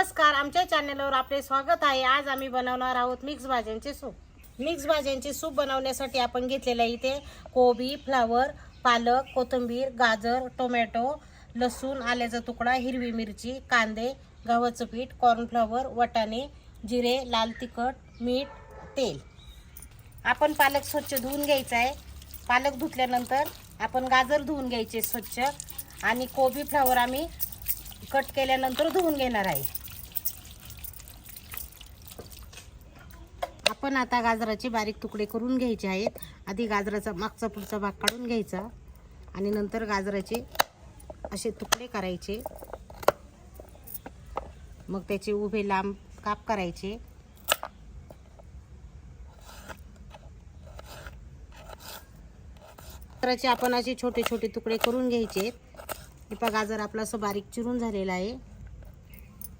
नमस्कार आमच्या चॅनलवर आपले स्वागत आहे. आज आम्ही बनवणार आहोत मिक्स भाज्यांचे सूप. मिक्स भाज्यांचे सूप बनवण्यासाठी आपण घेतलेलं आहे इथे कोबी फ्लावर पालक कोथिंबीर गाजर टोमॅटो लसूण आल्याचा तुकडा हिरवी मिरची कांदे गव्हाचं पीठ कॉर्नफ्लॉवर वटाणे जिरे लाल तिखट मीठ तेल. आपण पालक स्वच्छ धुवून घ्यायचा आहे. पालक धुतल्यानंतर आपण गाजर धुवून घ्यायचे स्वच्छ. आणि कोबी फ्लावर आम्ही कट केल्यानंतर धुवून घेणार आहे. आपण आता गाजराचे बारीक तुकडे करून घ्यायचे आहेत. आधी गाजराचा मागचा पुढचा भाग काढून घ्यायचा. आणि नंतर गाजराचे असे तुकडे करायचे. मग त्याचे उभे लांब काप करायचे. गाजराचे आपण असे छोटे छोटे तुकडे करून घ्यायचे. आहेत गाजर आपला असं बारीक चिरून झालेलं आहे.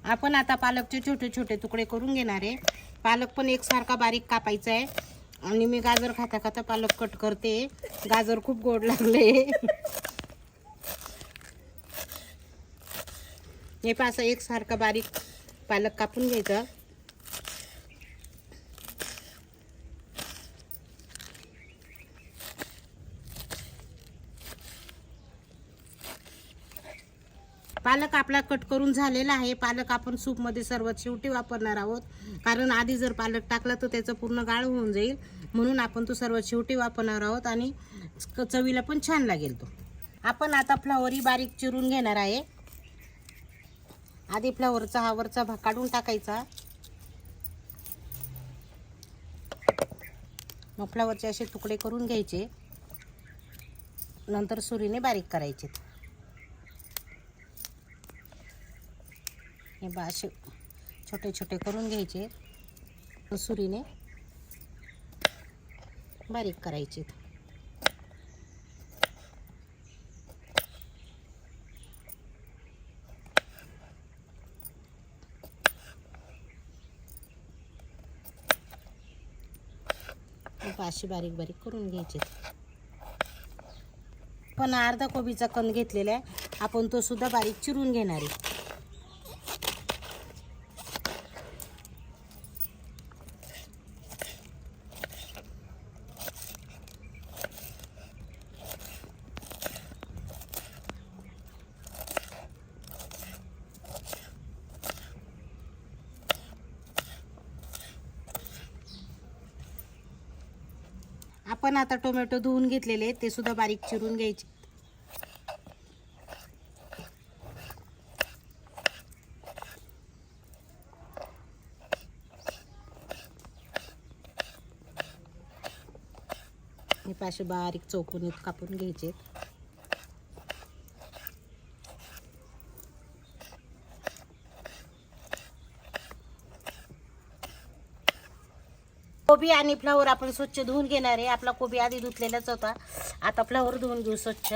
आपण आता पालकचे छोटे छोटे तुकडे करून घेणार आहे. पालक पण एकसारखा बारीक कापायचा आहे. आणि मी गाजर खाता खाता पालक कट करते. गाजर खूप गोड लागले. हे पहा एकसारखा बारीक पालक कापून घ्यायचं. पालक आपला कट करून झालेला आहे. पालक आपण सूपमध्ये सर्वात शेवटी वापरणार आहोत. कारण आधी जर पालक टाकला तर त्याचं पूर्ण गाळ होऊन जाईल. म्हणून आपण तो सर्वात शेवटी वापरणार आहोत आणि चवीला पण छान लागेल तो. आपण आता फ्लावरही बारीक चिरून घेणार आहे. आधी फ्लावरचा हा वरचा भाग काढून टाकायचा. मग फ्लावरचे असे तुकडे करून घ्यायचे. नंतर सुरीने बारीक करायचे हे बा असे छोटे छोटे करून घ्यायचे. सुरीने बारीक करायचे. हे अशी बारीक बारीक करून घ्यायचे. पण अर्धा कोबीचा कण घेतलेला आहे. आपण तो सुद्धा बारीक चिरून घेणार आहे. पण आता टोमॅटो धुवून घेतलेले ते सुद्धा बारीक चिरून घ्यायचे. हे पाशे बारीक चौकोनीत कापून घ्यायचे कोबी आणि फ्लावर आपण स्वच्छ धुवून घेणार आहे. आपला कोबी आधी धुतलेलाच होता. आता फ्लावर धुवून घेऊ स्वच्छ.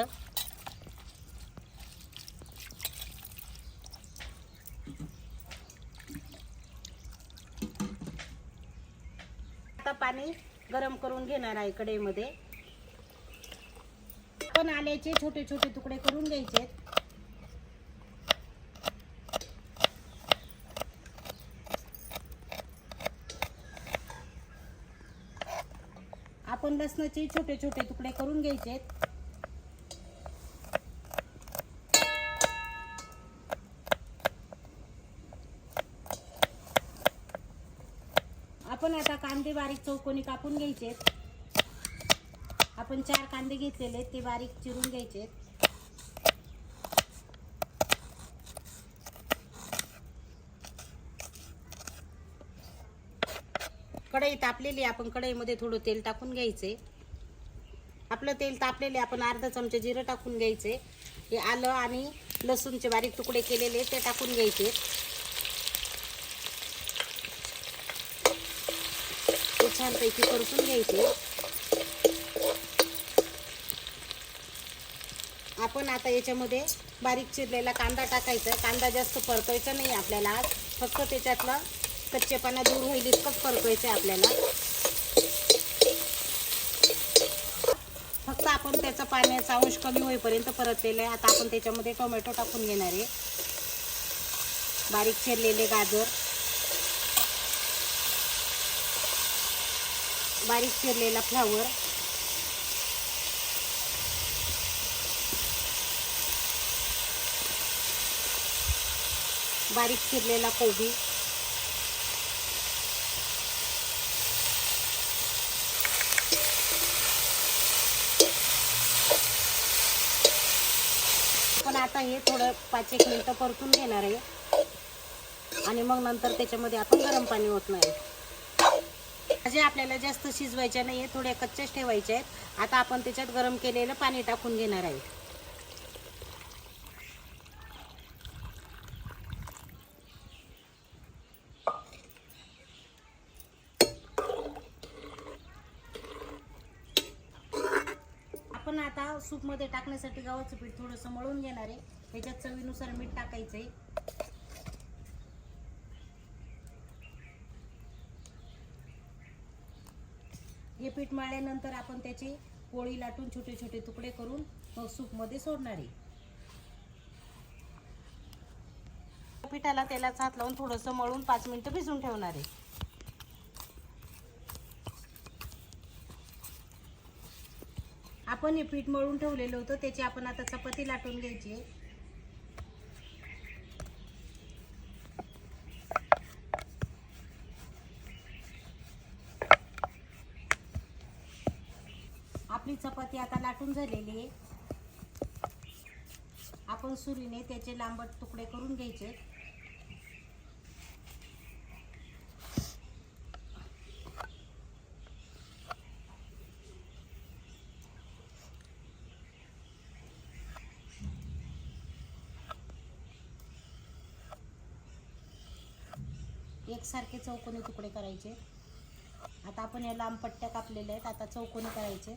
आता पाणी गरम करून घेणार आहे कढईमध्ये. पण आल्याचे छोटे छोटे तुकडे करून घ्यायचे आपण लसणाचे छोटे छोटे तुकडे करून घ्यायचे. आपण आता कांदे बारीक चौकोनी कापून घ्यायचे आपण चार कांदे घेतलेले आहेत, ते बारीक चिरून घ्यायचे कढई तापलेली आपण कढईमध्ये थोडं तेल टाकून घ्यायचे. आपलं तेल तापलेले आपण अर्धा चमचे जिरं टाकून घ्यायचे. हे आलं आणि लसूणचे बारीक तुकडे केलेले ते टाकून घ्यायचे. ते छानपैकी परतून घ्यायचे. आपण आता याच्यामध्ये बारीक चिरलेला कांदा टाकायचा कांदा जास्त परतायचा नाही आपल्याला आज. फक्त त्याच्यातलं कच्चेपणा दूर होईल इतकंच परतवायचं आहे आपल्याला. फक्त आपण त्याचा पाण्याचा अंश कमी होईपर्यंत परतलेला आहे. आता आपण त्याच्यामध्ये टोमॅटो टाकून घेणार आहे. बारीक चिरलेले गाजर. बारीक चिरलेला फ्लावर. बारीक चिरलेला कोबी पण आता हे थोडं पाच एक मिनटं परतून घेणार आहे. आणि मग नंतर त्याच्यामध्ये आपण गरम पाणी ओतणार आहे. भाज्या आपल्याला जास्त शिजवायच्या नाही आहे थोड्या कच्च्याच ठेवायच्या आहेत. आता आपण त्याच्यात गरम केलेलं पाणी टाकून घेणार आहे आपण आता सूपमध्ये टाकण्यासाठी गव्हाचं पीठ थोडंसं मळून घेणार आहे. त्याच्यात चवीनुसार मीठ टाकायचं आहे हे पीठ मळल्यानंतर आपण त्याची पोळी लाटून छोटे छोटे तुकडे करून मग सूपमध्ये सोडणार आहे. पिठाला तेलाचा हात लावून थोडंसं मळून पाच मिनिटं भिजून ठेवणार आहे. आपण हे पीठ मळून ठेवलेलं होतं त्याची आपण आता चपाती लाटून घ्यायची आहे. आपली चपाती आता लाटून झालेली आहे आपण सुरीने त्याचे लांबट तुकडे करून घ्यायचे एकसारखे चौकोनी तुकडे करायचे. आता आपण या लांब पट्ट्या कापलेल्या आहेत आता चौकोनी करायचे.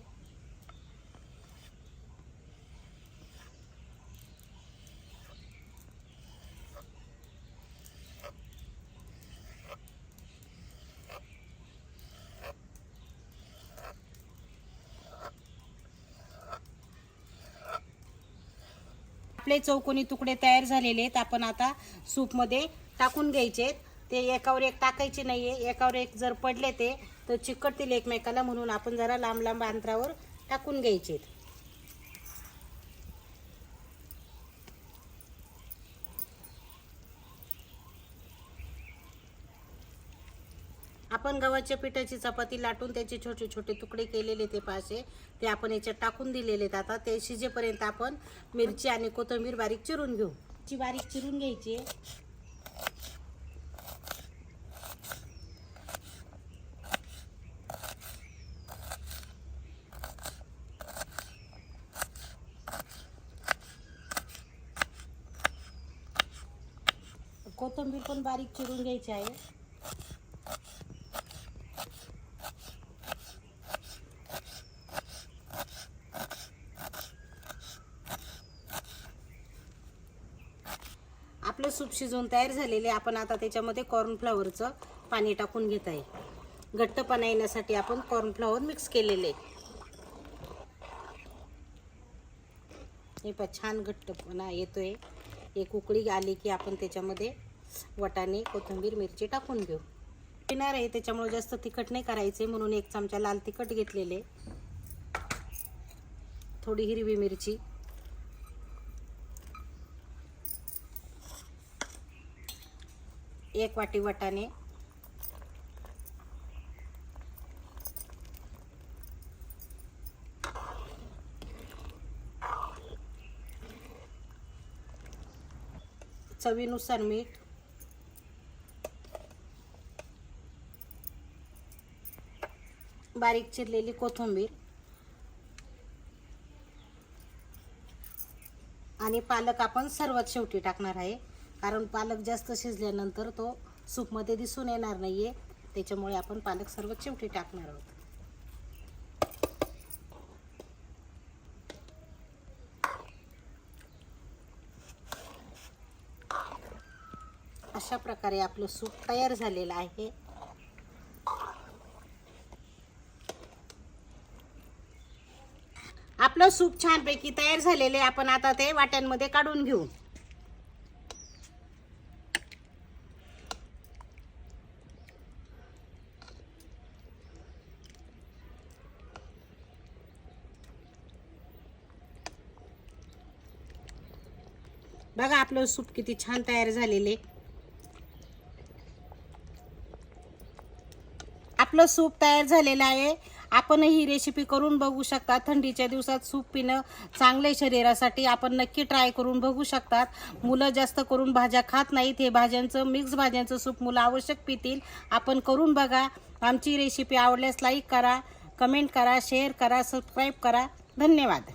आपले चौकोनी तुकडे तयार झालेले आहेत. आपण आता सूपमध्ये टाकून घ्यायचे आहेत. ते एकावर एक टाकायचे नाहीये. एकावर एक जर पडले ते तर चिकटतील एकमेकाला म्हणून आपण जरा लांब लांब अंतरावर टाकून घ्यायचे. आपण गव्हाच्या पिठाची चपाती लाटून त्याचे छोटे छोटे तुकडे केलेले ते पाशे ते आपण याच्यात टाकून दिलेले आहेत. आता ते शिजेपर्यंत आपण मिरची आणि कोथिंबीर बारीक चिरून घेऊ. ची बारीक चिरून घ्यायची आहे. कोथिंबीर पण बारीक चिरून घ्यायची आहे. आपलं सूप शिजवून तयार झालेले आपण आता त्याच्यामध्ये कॉर्नफ्लॉवरचं पाणी टाकून घेत आहे घट्टपणा येण्यासाठी आपण कॉर्नफ्लॉवर मिक्स केलेले. हे पण छान घट्टपणा येतोय. एक उकळी आली की आपण त्याच्यामध्ये वटाणे कोथिंबीर मिरची टाकून घेऊ. येणार आहे त्याच्यामुळे जास्त तिखट नाही करायचे म्हणून एक चमचा लाल तिखट घेतलेले. थोडी हिरवी मिरची. एक वाटी वटाणे. चवीनुसार मीठ. बारीक चिरलेली कोथिंबीर. आणि पालक आपण सर्वात शेवटी टाकणार आहे. कारण पालक जास्त शिजल्यानंतर तो सूपमध्ये दिसून येणार नाही आहे त्याच्यामुळे आपण पालक सर्वात शेवटी टाकणार आहोत. अशा प्रकारे आपलं सूप तयार झालेलं आहे. आपलं सूप छानपैकी तयार झालेले आपण आता ते वाट्यांमध्ये काढून घेऊ. बघा आपलं सूप किती छान तयार झालेले आपलं सूप तयार झालेलं आहे. आपणही ही रेसिपी करून बघू शकता. थंडीच्या दिवसात सूप पिणं चांगले शरीरासाठी आपण नक्की ट्राय करून बघू शकतात. मुलं जास्त करून भाज्या खात नाहीत. हे भाज्यांचं मिक्स भाज्यांचं सूप मुलं आवश्यक पितील. आपण करून बघा. आमची रेसिपी आवडल्यास लाईक करा कमेंट करा शेअर करा सबस्क्राईब करा. धन्यवाद.